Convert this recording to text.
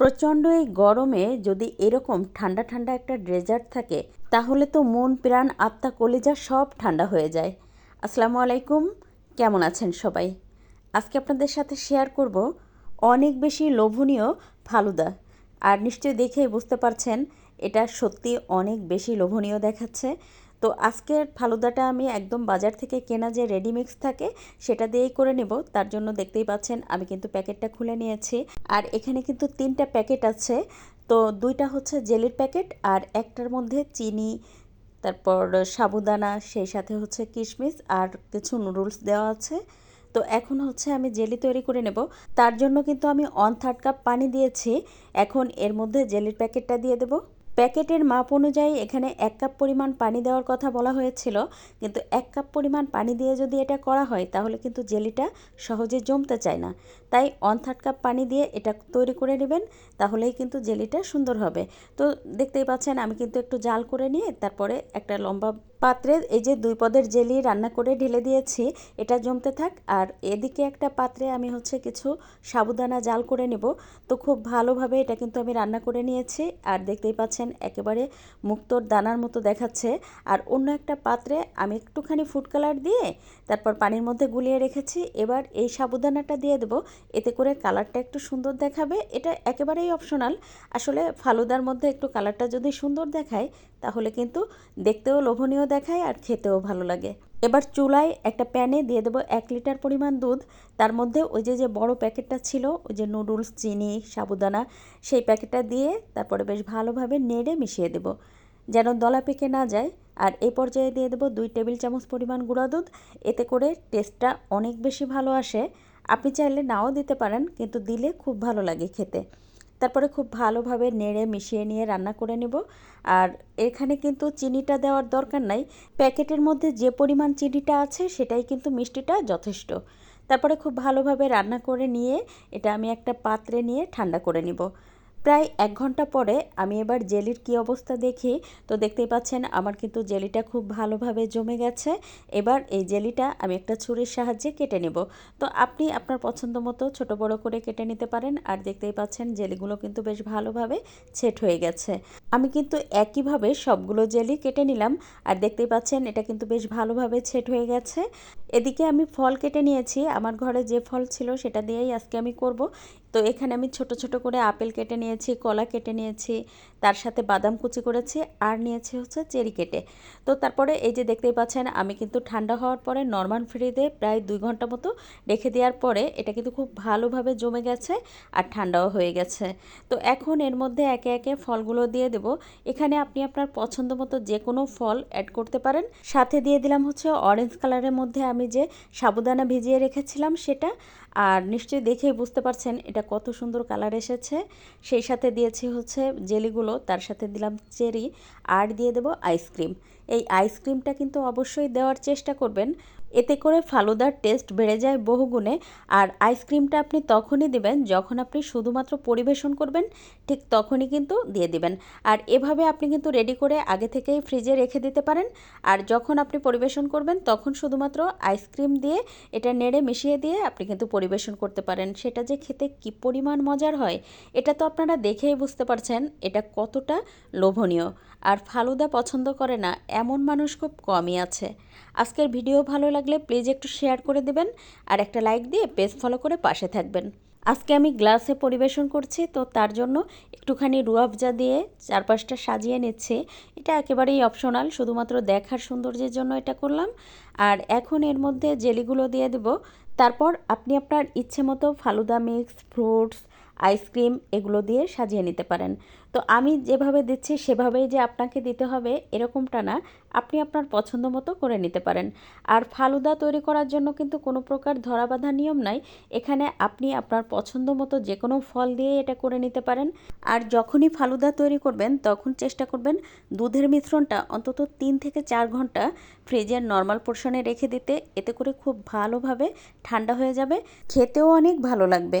প্রচণ্ড এই গরমে যদি এরকম ঠান্ডা ঠান্ডা একটা ডেজার্ট থাকে, তাহলে তো মন, প্রাণ, আত্মা, কলিজা সব ঠান্ডা হয়ে যায়। আসসালামু আলাইকুম, কেমন আছেন সবাই? আজকে আপনাদের সাথে শেয়ার করব অনেক বেশি লোভনীয় ফালুদা। আর নিশ্চয়ই দেখেই বুঝতে পারছেন, এটা সত্যি অনেক বেশি লোভনীয় দেখাচ্ছে। তো আজকের ফালুদাটা আমি একদম বাজার থেকে কেনা যে রেডিমিক্স থাকে, সেটা দিয়েই করে নেব। তার জন্য দেখতেই পাচ্ছেন, আমি কিন্তু প্যাকেটটা খুলে নিয়েছি। আর এখানে কিন্তু তিনটা প্যাকেট আছে। তো দুইটা হচ্ছে জেলির প্যাকেট আর একটার মধ্যে চিনি, তারপর সাবুদানা, সেই সাথে হচ্ছে কিশমিশ আর কিছু নুডলস দেওয়া আছে। তো এখন হচ্ছে আমি জেলি তৈরি করে নেব। তার জন্য কিন্তু আমি ওয়ান থার্ড কাপ পানি দিয়েছি। এখন এর মধ্যে জেলির প্যাকেটটা দিয়ে দেবো। প্যাকেটের মাপ অনুযায়ী এখানে এক কাপ পরিমাণ পানি দেওয়ার কথা বলা হয়েছিল, কিন্তু এক কাপ পরিমাণ পানি দিয়ে যদি এটা করা হয়, তাহলে কিন্তু জেলিটা সহজে জমতে চায় না। তাই ওয়ান থার্ড কাপ পানি দিয়ে এটা তৈরি করে নেবেন, তাহলেই কিন্তু জেলিটা সুন্দর হবে। তো দেখতেই পাচ্ছেন, আমি কিন্তু একটু জাল করে নিয়ে তারপরে একটা লম্বা পাত্রে এই যে দুই পদের জেলি রান্না করে ঢেলে দিয়েছি, এটা জমতে থাক। আর এদিকে একটা পাত্রে আমি হচ্ছে কিছু সাবুদানা জাল করে নেব। তো খুব ভালোভাবে এটা কিন্তু আমি রান্না করে নিয়েছি। আর দেখতেই পাচ্ছেন একেবারে মুক্তোর দানার মতো দেখাচ্ছে। আর অন্য একটা পাত্রে আমি একটুখানি ফুড কালার দিয়ে তারপর পানির মধ্যে গুলিয়ে রেখেছি। এবার এই সাবুদানাটা দিয়ে দেবো। এতে করে কালারটা একটু সুন্দর দেখাবে। এটা একেবারেই অপশনাল আসলে ফালুদার মধ্যে একটু কালারটা যদি সুন্দর দেখায়, তাহলে কিন্তু দেখতেও লোভনীয় দেখায় আর খেতেও ভালো লাগে। এবার চুলায় একটা প্যানে দিয়ে দেবো এক লিটার পরিমাণ দুধ। তার মধ্যে ওই যে যে বড় প্যাকেটটা ছিল, ওই যে নুডলস, চিনি, সাবুদানা, সেই প্যাকেটটা দিয়ে তারপরে বেশ ভালোভাবে নেড়ে মিশিয়ে দেবো, যেন দলা পেকে না যায়। আর এই পর্যায়ে দিয়ে দেবো দুই টেবিল চামচ পরিমাণ গুঁড়া দুধ। এতে করে টেস্টটা অনেক বেশি ভালো আসে। আপনি চাইলে নাও দিতে পারেন, কিন্তু দিলে খুব ভালো লাগে খেতে। তারপরে খুব ভালোভাবে নেড়ে মিশিয়ে নিয়ে রান্না করে নেব। আর এখানে কিন্তু চিনিটা দেওয়ার দরকার নাই। প্যাকেটের মধ্যে যে পরিমাণ চিনিটা আছে সেটাই কিন্তু মিষ্টিটা যথেষ্ট। তারপরে খুব ভালোভাবে রান্না করে নিয়ে এটা আমি একটা পাত্রে নিয়ে ঠান্ডা করে নিব। প্রায় এক ঘণ্টা পরে আমি এবার জেলির কি অবস্থা দেখি। তো দেখতেই পাচ্ছেন আমার কিন্তু জেলিটা খুব ভালোভাবে জমে গেছে। এবার এই জেলিটা আমি একটা ছুরির সাহায্যে কেটে নেব। তো আপনি আপনার পছন্দ মতো ছোট বড় করে কেটে নিতে পারেন। আর দেখতেই পাচ্ছেন জেলিগুলো কিন্তু বেশ ভালোভাবে ছেট হয়ে গেছে। আমি কিন্তু একইভাবে সবগুলো জেলি কেটে নিলাম। আর দেখতেই পাচ্ছেন এটা কিন্তু বেশ ভালোভাবে ছেট হয়ে গেছে। এদিকে আমি ফল কেটে নিয়েছি। আমার ঘরে যে ফল ছিল সেটা দিয়েই আজকে আমি করব। তো এখানে আমি ছোট ছোট করে আপেল কেটে নিয়েছি কলা কেটে নিয়েছি তার সাথে বাদাম কুচি করেছি আর নিয়েছি হচ্ছে চেরি কেটে। তো তারপরে এই যে দেখতেই পাচ্ছেন, আমি কিন্তু ঠান্ডা হওয়ার পরে নর্মাল ফ্রিজে প্রায় দুই ঘণ্টা মতো রেখে দেওয়ার পরে এটা কিন্তু খুব ভালোভাবে জমে গেছে আর ঠান্ডাও হয়ে গেছে। তো এখন এর মধ্যে একে একে ফলগুলো দিয়ে দেব। এখানে আপনি আপনার পছন্দ মতো যে কোনো ফল অ্যাড করতে পারেন। সাথে দিয়ে দিলাম হচ্ছে অরেঞ্জ কালারের মধ্যে আমি যে সাবুদানা ভিজিয়ে রেখেছিলাম সেটা। আর নিশ্চয়ই দেখেই বুঝতে পারছেন এটা কত সুন্দর কালার এসেছে। সেই সাথে দিয়েছি হচ্ছে জেলিগুলো। তার সাথে দিলাম চেরি, আর দিয়ে দেবো আইসক্রিম। এই আইসক্রিমটা কিন্তু অবশ্যই দেওয়ার চেষ্টা করবেন। এতে করে ফালুদার টেস্ট বেড়ে যায় বহুগুণে আর আইসক্রিমটা আপনি তখনই দিবেন যখন আপনি শুধুমাত্র পরিবেশন করবেন, ঠিক তখনই কিন্তু দিয়ে দিবেন। আর এভাবে আপনি কিন্তু রেডি করে আগে থেকেই ফ্রিজে রেখে দিতে পারেন। আর যখন আপনি পরিবেশন করবেন, তখন শুধুমাত্র আইসক্রিম দিয়ে এটা নেড়ে মিশিয়ে দিয়ে আপনি কিন্তু পরিবেশন করতে পারেন। সেটা যে খেতে কি পরিমাণ মজার হয়, এটা তো আপনারা দেখেই বুঝতে পারছেন, এটা কতটা লোভনীয়। আর ফালুদা পছন্দ করে না, এমন মানুষ খুব কমই আছে। আজকের ভিডিও ভালো লাগলে প্লিজ একটু শেয়ার করে দেবেন আর একটা লাইক দিয়ে পেজ ফলো করে পাশে থাকবেন। আজকে আমি গ্লাসে পরিবেশন করছি, তো তার জন্য একটুখানি রুয়াবজা দিয়ে চারপাশটা সাজিয়ে নিচ্ছি। এটা একেবারেই অপশনাল শুধুমাত্র দেখার সৌন্দর্যের জন্য এটা করলাম। আর এখন এর মধ্যে জেলিগুলো দিয়ে দেব। তারপর আপনি আপনার ইচ্ছে মতো ফালুদা মিক্স ফ্রুটস আইসক্রিম এগুলো দিয়ে সাজিয়ে নিতে পারেন। তো আমি যেভাবে দিচ্ছি সেভাবেই যে আপনাকে দিতে হবে এরকমটা না, আপনি আপনার পছন্দ মতো করে নিতে পারেন। আর ফালুদা তৈরি করার জন্য কিন্তু কোনো প্রকার ধরাবাধা নিয়ম নাই, এখানে আপনি আপনার পছন্দ মতো যে কোনো ফল দিয়ে এটা করে নিতে পারেন। আর যখনই ফালুদা তৈরি করবেন, তখন চেষ্টা করবেন দুধের মিশ্রণটা অন্তত তিন থেকে চার ঘণ্টা ফ্রিজের নর্মাল পোর্শনে রেখে দিতে। এতে করে খুব ভালোভাবে ঠান্ডা হয়ে যাবে, খেতেও অনেক ভালো লাগবে।